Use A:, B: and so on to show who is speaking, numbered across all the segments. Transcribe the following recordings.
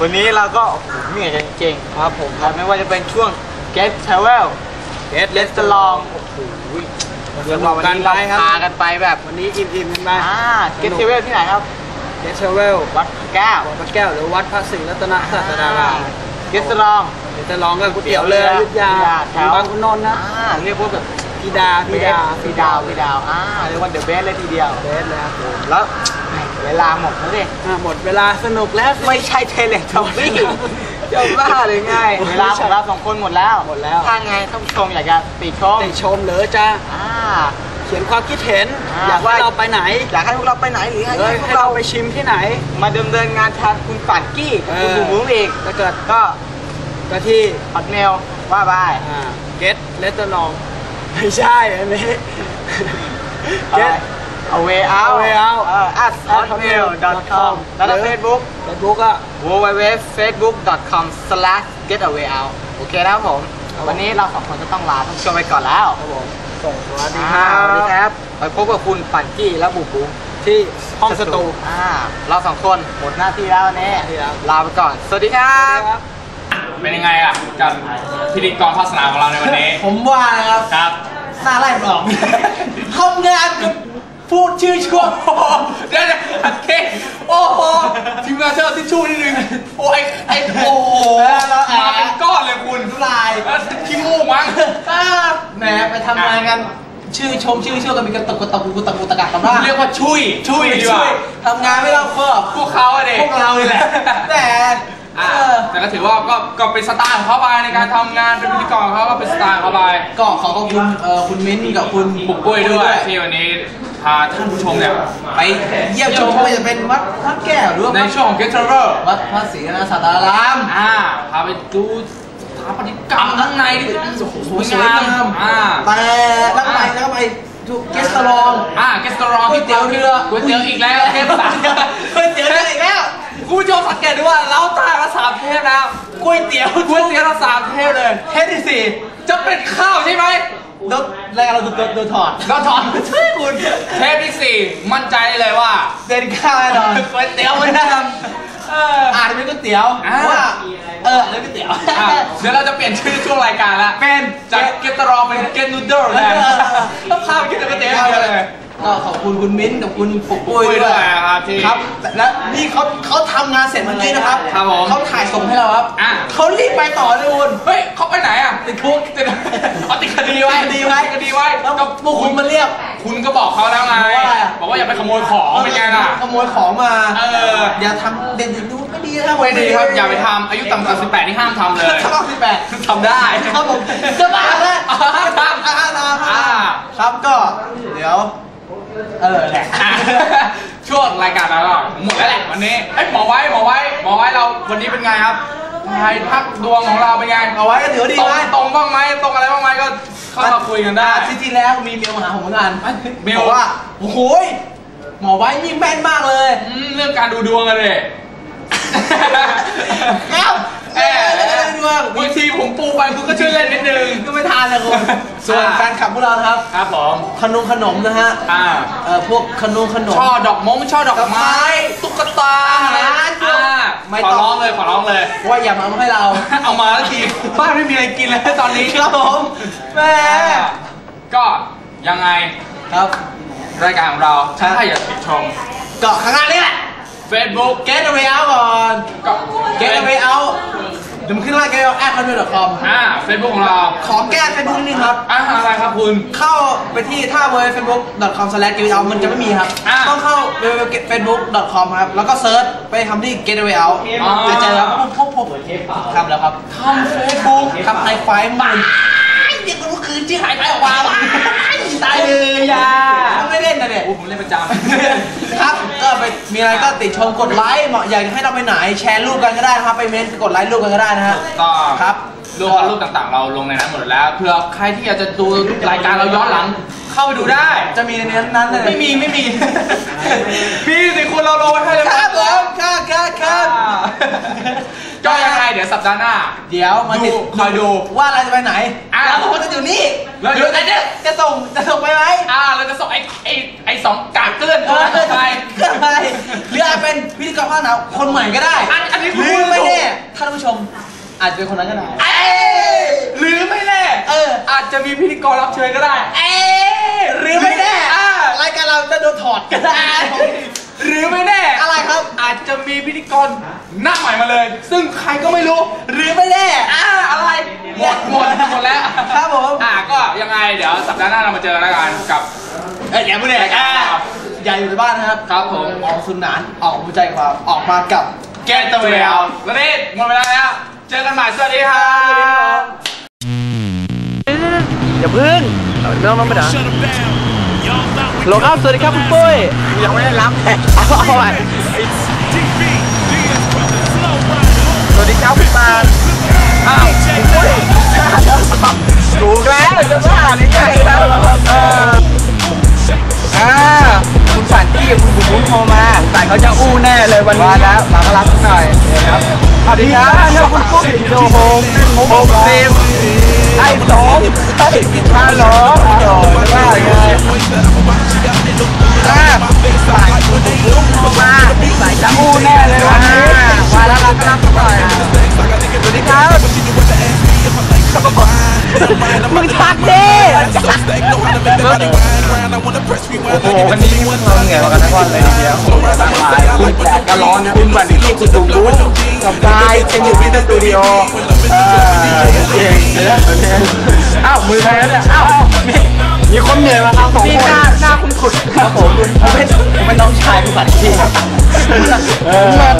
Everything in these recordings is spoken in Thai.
A: วันนี้เราก็โอ้โหเหนื่อยกันจริงๆครับผมครับไม่ว่าจะเป็นช่วง Get Travel Get l e s t l o n g โอ้โหเรียกว่าวันนี้เราพากันไปแบบ
B: วันนี้อิ่มๆกันไป
A: อ่า Get Travel ที่ไหนครับ
B: เดชเวล
A: วัดแก้ว
B: วัดพระแก้วหรือวัดพระศรีรัตนศาสดาราม
A: Get s l o n g
B: เดี๋ยวจะลองกันก๋วยเตี๋ยวเรืออยุธยา
A: แถว
B: บางขุนนนท์นะ
A: อ่าเรียกว่าแบบ
B: พี่ดา
A: พี่
B: พี่
A: ดา
B: ดา
A: พี่ดาวพี่ดาวอ่าเรียกว่าเดอะเบสเลยทีเดียว
B: เบสเลยครับ
A: แล้ว เวลาหมดแล้วดิ
B: อะหมดเวลาสนุกแล้ว
A: ไม่ใช่เทเลทอมบี้จะบ้าหรือไงเวลาของเราสองคนหมดแล้ว
B: หมดแล้ว
A: ถ้าไงท่านผู้ชมอยากจะติชม
B: ติชมหรือจะ
A: อ่า
B: เขียนความคิดเห็น
A: อ่า
B: อยากให้เราไปไหน
A: อยากให้พวกเราไปไหนหรือให้
B: เอ้ย
A: พว
B: ให้
A: ก
B: เรา
A: เรา
B: ไปชิมที่ไหน
A: มาดำเนินงานแทนคุณปั่นกี้กับคุณ
B: เออ
A: บุ๋มบุ๋มอีก
B: ถ้าเกิด
A: ก็
B: ก็ที่
A: ฮอตเมลว่าบาย
B: อ่า get let the long ไม่ใช่อันนี้ get
A: เอาเวเอา
B: A Way Out
A: เออ at hotmail com แล้วก็ Facebook
B: Facebook อะ
A: www.facebook.com/getaway out โอเคนะครับผม วันนี้เราสองคนจะต้องลาท่านผู้ชมไปก่อนแล้ว
B: ครับผมส่งสวัสดี
A: อ่า
B: ครับ
A: สวัสดีครับ ไปพบกับคุณปั่นกี้และบุ๋มบุ๋ม
B: ที่ห้องสตู
A: อ่าเราสองคนหมดหน้าที่แล้ววันนี้
B: หน้าที่แล้ว
A: ลาไปก่อน สวัสดีครับ
B: ครับ
C: เป็นยังไงล่ะกับพิธีกรภาคสนามของเราในวันนี้
A: ผมว่านะครับ
C: ครับ
A: หน้าไล่ออกทำงานกับ พูดชื่อช่วง
C: โอ้โหเดี๋ยวเดี๋ยวโอเคโอ้โหทีมงานเชิญทิชชู่นิดนึงโอ้ยไอ้โอ้โหมาเป็นก้อนเลยคุณ
A: ลาย
C: แล้วขี้มูกมั้ง
A: แหมไปทำงานกัน ชื่อชมชื่อชื่อกันมีกระตุกกระตุกกุตะกุตะกักกันบ้าง
C: เรียกว่าชุย
A: ช่วย
C: ดีก
A: ช่
C: ว่า
A: วยทำงานไม่รอบคอบ
C: พวกเขาอะเด็ก
A: พวกเราเลยแหละแต่
C: อะ
A: เออ
C: แต่ก็ถือว่าก็ก็เป็นสไตล์ของเขาไปในการทำงานเป็นพิธีกรของเขาก็เป็นสไตล์ของเขาไป
A: ก็ขอขอบคุณเอ่อคุณมิ้นท์กับคุณ
C: ปุกปุ้ยด้วยที่วันนี้ พาท่านผู้ชมเนี่ย
A: ไปเยี่ยมชมไม่ว่าจะเป็นวัดพระแก้วหรือว่า
C: ในช่วงของ Get Travel
A: วัดพระศรีรัตนศาสดาราม
C: อ่าพาไปดูสถาปัตยกรรมข้างในดิโอ้โหสวย
A: สวย
C: งางา
A: ม
C: มอ่า
A: แต่แล้วก็ไปแล้วก็ไปทุกเกสตรอง
C: อ่าเกสตรอง
A: ก๋วยเตี๋ยวเรือ
C: ก๋วยเตี๋ยวอีกแล้วเทปสาม
A: ก๋วยเตี๋ยวเรืออีกแล้ว
C: คุณผู้ชมสังเกตดูว่าเราตายมาสามเทปแล้ว
A: ก๋วยเตี๋ยว
C: ก๋วยเตี๋ยวเราสามเทปเลย
A: เทปที่สี่
C: จะเป็นข้าวใช่ไหม
A: โดนรายการเราโดนโดนถอด
C: เราถอน
A: ช่วยคุณ
C: เทปที่สี่มั่นใจได้เลยว่า
A: เด่นข้าวแน่นอน
C: ก๋วยเตี๋ยวเหมือนเดิมเออ
A: อาจจะเป็นก๋วยเตี๋ยว
C: อ่า
A: ว่าเออแล้วก๋วยเตี๋ยว
C: อะเดี๋ยวเราจะเปลี่ยนชื่อช่วงรายการละ
A: เป็น
C: จากเกสตรองเป็นเกนนูเดิลแทนต้องข้าวไปกินก๋วยเตี๋ยวอย่างเดียวเลย
A: ก็ขอบคุณคุณมิ้นท์กับคุณปุกปุ้ย
C: ปุ้ย
A: ด้
C: ด้
A: ว
C: วยยครับที่
A: ครับและนี่เขาเขาทำงานเสร็จเมื่อกี้นะครับ
C: ครับผม
A: เขาถ่ายส่งให้เราครับ
C: อะ
A: เขารีบไปต่อเลยคุณ
C: เฮ้ยเขาไปไหนอะ
A: ติดคุก
C: ติดเอาติดคดีไว้
A: คดีไว้
C: คดีไว้
A: แล้ว
C: ก็
A: พวกคุณมาเรียก
C: คุณก็บอกเขาแล้วไง
A: บอกว่าอะไรอะ
C: บอกว่าอย่าไปขโมยของเป็นไงล่ะ
A: ขโมยของมา
C: เออ
A: อย่าทำเด่นดูไม่ดีนะครับ
C: ไม่ดีครับอย่าไปทำอายุต่ำกว่า18นี่ห้ามทำเลย
A: ถ้าบอกสิบแปด
C: ทำได้
A: ครับผมจะบ้าแล้ว
C: อ่า
A: ครับ
C: อ่า
A: ครับก็เดี๋ยว เออแหละ
C: อะช่วงรายการเราก็หมดแล้วแหละวันนี้เอ้ยหมอไว้หมอไว้หมอไว้เราวันนี้เป็นไงครับทายทักดวงของเราเป็นไง
A: เอาไว้ก็ถือว่าดี
C: ตรง
A: ไหม
C: ตรงบ้างไหมตรงอะไรบ้างไหมก็เข้ามาคุยกันได้
A: ที่ที่แล้วมีเมลมาหาผมเหมือนกัน
C: เมล
A: บอกว่าโอ้โหยหมอไว้นี่แม่นมากเลย
C: อืมเรื่องการดูดวงอะเลย
A: ครับ
C: เออ
A: เออดวง
C: บางทีผมปูไปคุณก็ช่วยเล่นนิดนึง
A: ก็ไม่ทานเลยคุณส่วน
C: อ่า
A: แฟนคลับพวกเราครับ
C: ครับผม
A: ขนมขนมนะฮะ
C: อ่า
A: เอ่อพวกขนมขนม
C: ช่อดอกมงช่อดอกไม้ ตุ๊กตา
A: อาหาร
C: อ่า
A: ไม่
C: ขอร้องเลยขอร้องเลย
A: ว่าอย่ามาให้เรา
C: เอามาแล้วทีบ้านไม่มีอะไรกินแล้วตอนนี้
A: ครับผมแม่
C: ก็ยังไง
A: ครับ
C: รายการของเราถ้าอยากติดชม
A: กาะข้างหน้านี่แหละ
C: Facebook
A: get away out ก่อน
C: ก็
A: get away out เดี๋ยวมันขึ้นล่าง get away out at hotmail.com
C: อ่า Facebook ของเรา
A: ขอแก้เฟซบุ๊กนิดนึงครับ
C: อ่าอะไรครับคุณ
A: เข้าไปที่ถ้า www.facebook.com slash get away out มันจะไม่มีครับ
C: อ่า
A: ต้องเข้า www.facebook.com ครับ แล้วก็เซิร์ชไปทำที่ get away out
C: อ๋อ
A: จะเจอครับพวกผมทำแล้วครับ
C: ทำ Facebook
A: ทำไฮไฟล์มันเรียกว่าคืนชื่อไฮไฟล์ออกมาว้ายตายเลยอย่า ไม่เล่นนะเนี่ย
C: โอ้ผมเล่นประจ
A: ครับ ก็ไปมีอะไรก็ติดชมกดไลค์เหมาะอยากให้เราไปไหนแชร์รูปกันก็ได้นะครับไปเม้นต์กดไลค์รูปกันก็ได้นะฮะำ
C: ก็
A: ครับ
C: รูปรูปต่างๆ เราลงในนั้นหมดแล้วเผื่อใครที่อยากจะดูรายการเราย้อนหลัง เข้าไปดูได้
A: จะมีในนั้นเลย
C: ไม่มีไม่มีพี่สิคุณเราลงไว้ให้เลย ก็ยังไงเดี๋ยวสัปดาห์หน้า
A: เดี๋ยวมาติด
C: ดูคอยดู
A: ว่าเราจะไปไหน
C: อะ
A: แล้วพวกจะอยู่นี่
C: แล้ว
A: อยู่ไหนเนี่ยจะส่งจะส่งไปไหม
C: อ่าเราจะส่งไอ้ไอ้ไอ้สองกากเกลื่อน
A: เออ
C: ไป
A: ไปหรืออาจเป็นพิธี
B: กรภาคหนาวคนใหม่ก็ได้
C: อันอันนี้
B: หรือไม่แน่ท่านผู้ชมอาจจะเป็นคนนั้นก็ได้
C: เอ้ยหรือไม่แน่
B: เออ
C: อาจจะมีพิธีกรรับเชิญก็ได้
B: เอ๊ะหรือไม่แน่
C: อ่ารา
B: ยการเราจะโดนถอดก็ได้
C: หรือไม่แน่
B: อะไรครับ
C: อาจจะมีพิธีกรหน้าใหม่มาเลย ซึ่งใครก็ไม่รู้
B: หรือไม่แน่
C: อ่าอะไรหมดหมดหมดแล้ว
B: ครับผม
C: อ่าก็ยังไงเดี๋ยวสัปดาห์หน้าเรามาเจอกันแล้วกันกับ
B: เอ้ยอย่าพูดเลยอ่าอย่าอยู่ในบ้านนะครับ
C: ครับผม
B: ออกสุนานออกหัวใจความออกมากับ
C: แกตเตอร์เวลวันนี้หมดเวลาแล้วเจอกันใหม่สวัสดีครับ
B: อย่าพึ่งไม่ต้องต้องไปด่า โหลครับสวัสดีครับคุณปุ้ย
A: ยังไม่ได้รับแขก
B: เอาเอาใหม่สวัสดีครับคุณปานอ้าวคุณปุ้ยถูกแล้วจะบ้านี่ไงแล้วเอออ่าคุณฝันที่คุณบุ๋มบุ๋มโทรมาฝันเขาจะอู้แน่เลยวันนี้มาแล้วมาก็รับหน่อยครับสวัสดีครับคุณปุ้ยโดโฮมโฮมเซม ไอ้สองไอ้ฮัลโหลฮัลโหลว่าไงมาสายคุณบุ้มาสายจะอู้แน่เลยวันนี้มาแล้วรับรับหน่อยสวัสดีครับมึงชักดิ โอ้โหวันนี้พวกเราเหนื่อยกันทั้งวันเลยทีเดียวคุณแดดก็ร้อนนะคุณวันนี้คุณดูรู้สบายจะอยู่ที่สตูดิโอเออเก่งเนื้อโอเคอ้าวมือใครเนี่ยอ้าวมีคนเหนื่อยมาครับสองคนหน้าหน้าคุณขุดครับผมผมเป็นผมเป็นน้องชายคุณสันทีครับมา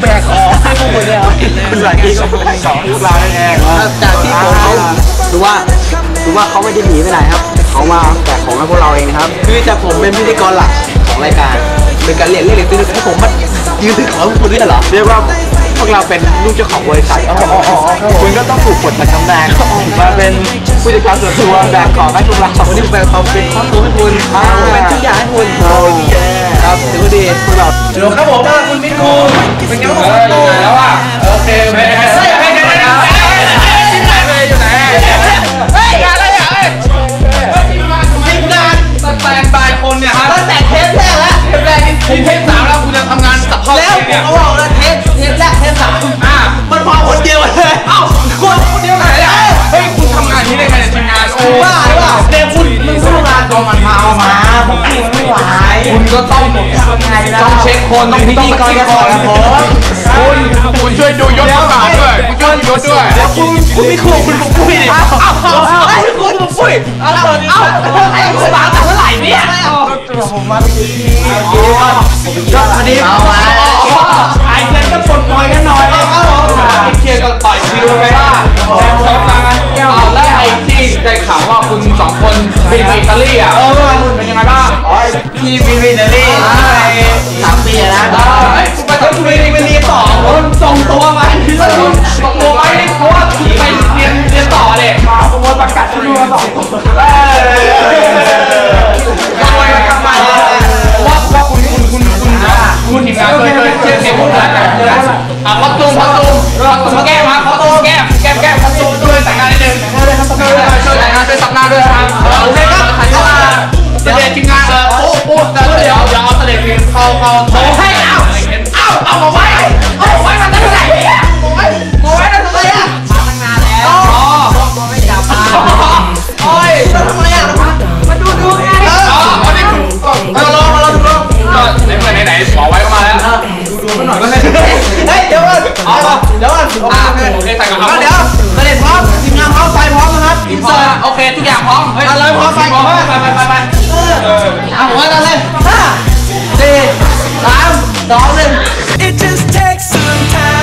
B: แบกขอให้พวกคุณเนี่ยครับคุณสันทีก็สองลูกเราเองจากที่ผมเขาดูว่าดูว่าเขาไม่ได้หนีไปไหนครับ เขามาแบกของให้พวกเราเองครับ คือจากผมเป็นพิธีกรหลักของรายการเป็นการเรียกเรียกเรียกให้ผมมายืนถือของให้พวกคุณด้วยเหรอเรียกว่าพวกเราเป็นลูกเจ้าของบริษัทคุณก็ต้องถูกกดมาทำแรงมาเป็นผู้จัดการส่วนตัวแบกของให้พวกเราวันนี้แบกของเป็นครอบครัวให้คุณเป็นทุกอย่างให้คุณโอเคครับถือว่าดีพวกเราเดี๋ยวครับผมคุณมิตรกูเป็นไงบ้างครับ
C: แล้วอะโอเคเฮ้ย คนเนี่ยฮะ
B: ตั้งแต่เทปแรกแล้ว
C: เทปแรกนี่ทีเทปสามแล้วคุณจะทำงานสับเข้า
B: แล้ว
C: เนี่ย
B: ผมก็บอกแล้วเทปเทปแรกเทปสาม
C: อ่า
B: มันพอคนเดียวเลย
C: เอ้าคนคนเดียวกันเลยเฮ้ยคุณทำงานนี้ได้ไงเนี่ยทีมงานโอ้
B: บ้าหรือเปล่าเด็กคุณมันสู้งาน
C: ก็มันมาเอามา
B: ผมกินไม่ไหว
C: คุณก็ต้องต้องเช็คคนต้องพิธีกรก่อนคุณคุณช่วยดูยศประกาศด้วย คุณช่วยดูยศด้วย
B: คุณคุณไม่คู่คุณผมคุยดิอ้าเอ้าวอ้าไอ้คุณผมคุยอ้าเอ้าวไอ้คุณมาแต่เมื่อไหร่เนี่ยผมมาเมื่อกี้ก็พอดีเอามาไอ้เงินก็ปนปล่อยกันหน่อยเอาเอา
C: เคลียร์ก็ต่อยคิวไปว่าชอบนะเอาแล้วไอ้ ได้ข่าวว่าคุณสองคนบินไปอิตาลีอะเป็นยังไงบ้าง
B: พี่วิวินาลีไปสามปีแล้ว
C: เฮ้ยคุณไปต้องคุย
B: ไปเรียนต่อคนส่งตัวมาที่สุด
C: ตกลงไปนี่เพราะว่าคุณไปเรียนเรียนต่อเด็ก
B: มาขโมยประกาศชื่อมาสองคน
C: เอามไว้เอามไว้มาตั้งไหนเนี่มาไว้มาไว้ทำไมอะมาตั้งนานแล้วอ๋อมาไม่จับมาโอ้ยทำไมอะมามาดูดูไงเออเอาดิเออลองมาลองดูลองไหนไหนไหนหมอไว้ก็มาแล้วดูดูมัหน่อยก็ได้เฮ้ยเดี๋ยวก่อนเอาเดี๋ยวก่อนโอเคใส่กับเขาเดี๋ยวเสร็จพร้อมทีมงานพร้อมไฟพร้อมนะครับอินเสิร์ตโอเคทุกอย่างพร้อมเฮ้ยอะไรพร้อมไปไปไปไปไปเออเอาหัวกันเลยห้าสี่สาม Darling. It just takes some time.